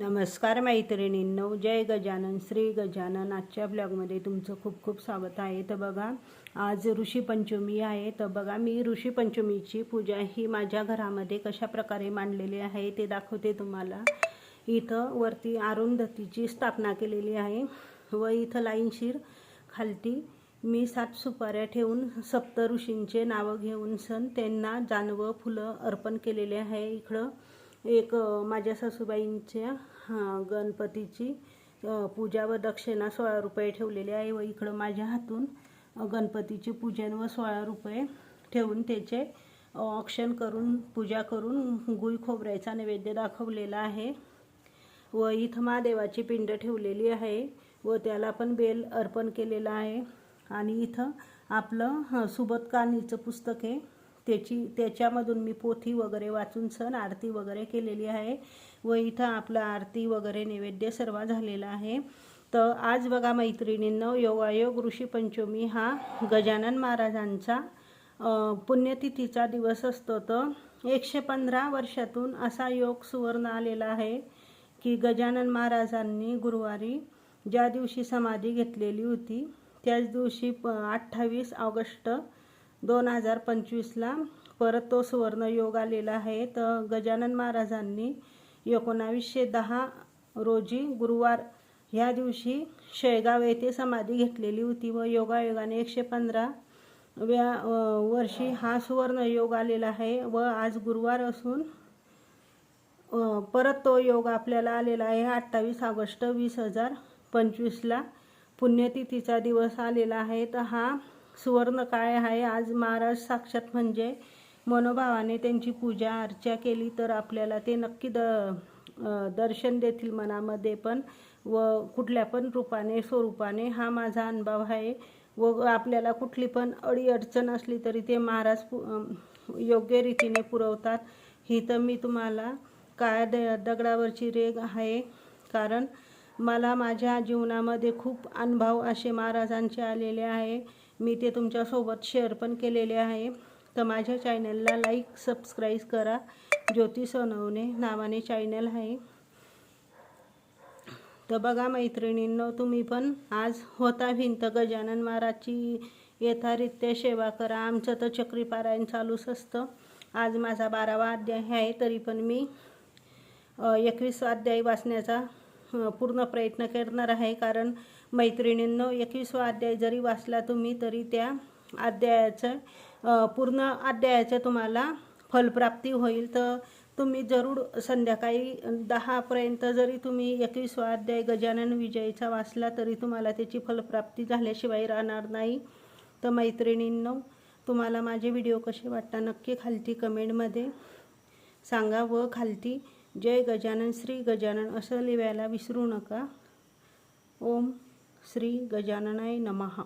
नमस्कार मैत्रिणींनो जय गजानन श्री गजानन. आजच्या ब्लॉगमध्ये तुमचं खूप खूप स्वागत आहे. तर बघा आज ऋषीपंचमी आहे. तर बघा मी ऋषीपंचमीची पूजा ही माझ्या घरामध्ये कशा प्रकारे मांडलेली आहे ते दाखवते तुम्हाला. इथं वरती अरुंधतीची स्थापना केलेली आहे व इथं लाईनशीर खालती मी सात सुपाऱ्या ठेवून सप्त ऋषींचे नावं घेऊन सण त्यांना जानवं फुलं अर्पण केलेले आहे. इकडं एक माझ्या सासूबाईंच्या गणपतीची पूजा व दक्षिणा सोळा रुपये ठेवलेली आहे व इकडं माझ्या हातून गणपतीची पूजन व सोळा रुपये ठेवून त्याचे अ, औक्षण करून पूजा करून गुळ खोबऱ्याचा नैवेद्य दाखवलेला आहे. व इथं महादेवाची पिंड ठेवलेली आहे व त्याला पण बेल अर्पण केलेलं आहे. आणि इथं आपलं सुबत कानीचं पुस्तक आहे. त्याची त्याच्यामधून मी पोथी वगैरे वाचून सण आरती वगैरे केलेली आहे व इथं आपलं आरती वगैरे नैवेद्य सर्व झालेला आहे. तर आज बघा मैत्रिणींनं योगायोग ऋषीपंचमी हा गजानन महाराजांचा पुण्यतिथीचा दिवस असतो. तर एकशे पंधरा वर्षातून असा योग सुवर्ण आलेला आहे की गजानन महाराजांनी गुरुवारी ज्या दिवशी समाधी घेतलेली होती त्याच दिवशी प अठ्ठावीस ऑगस्ट दोन हजार पंचवीसला परत तो सुवर्ण योग आलेला आहे. तर गजानन महाराजांनी एकोणावीसशे दहा रोजी गुरुवार ह्या दिवशी शेळगाव येथे समाधी घेतलेली होती व योगायोगाने एकशे पंधरा व्या वर्षी हा सुवर्ण योग आलेला आहे व आज गुरुवार असून परत तो योग आपल्याला आलेला आहे. अठ्ठावीस ऑगस्ट वीस हजार पंचवीसला पुण्यतिथीचा दिवस आलेला आहे. तर हा सुवर्ण काय आहे? आज महाराज साक्षात म्हणजे मनोभावाने त्यांची पूजा अर्चा केली तर आपल्याला ते नक्की द दर्शन देतील मनामध्ये पण व कुठल्या पण रूपाने स्वरूपाने हा माझा अनुभव आहे. व आपल्याला कुठली पण अडीअडचण असली तरी ते महाराज पु- योग्य रीतीने पुरवतात. ही तर मी तुम्हाला काय द दगडावरची रेग आहे. कारण मला माझ्या जीवनामध्ये खूप अनुभव असे महाराजांचे आलेले आहे. मी ते तुमच्यासोबत शेअर पण केलेले आहे. तर माझ्या चॅनलला लाईक सबस्क्राईब करा. ज्योती सोनवणे नावाने चॅनल आहे. तर बघा मैत्रिणींनो तुम्ही पण आज होता भिंत गजानन महाराजची यथारित्य सेवा करा. आमचं तर चक्रीपारायण चालूच असतं. आज माझा बारावा अध्याय आहे तरी पण मी एकवीस अध्याय वाचण्याचा पूर्ण प्रयत्न करणार आहे. कारण मैत्रिणींनो एकवीसवा अध्याय जरी वाचला तुम्ही तरी त्या अध्यायाचं पूर्ण अध्यायाचं तुम्हाला फलप्राप्ती होईल. तर तुम्ही जरूर संध्याकाळी दहापर्यंत जरी तुम्ही एकवीसवा अध्याय गजानन विजयचा वाचला तरी तुम्हाला त्याची फलप्राप्ती झाल्याशिवाय राहणार नाही. तर मैत्रिणींनो तुम्हाला माझे व्हिडिओ कसे वाटतात नक्की खालती कमेंटमध्ये सांगा व खालती जय गजानन श्री गजानन असं लिहायला विसरू नका. ओम श्री गजाननाय नमः.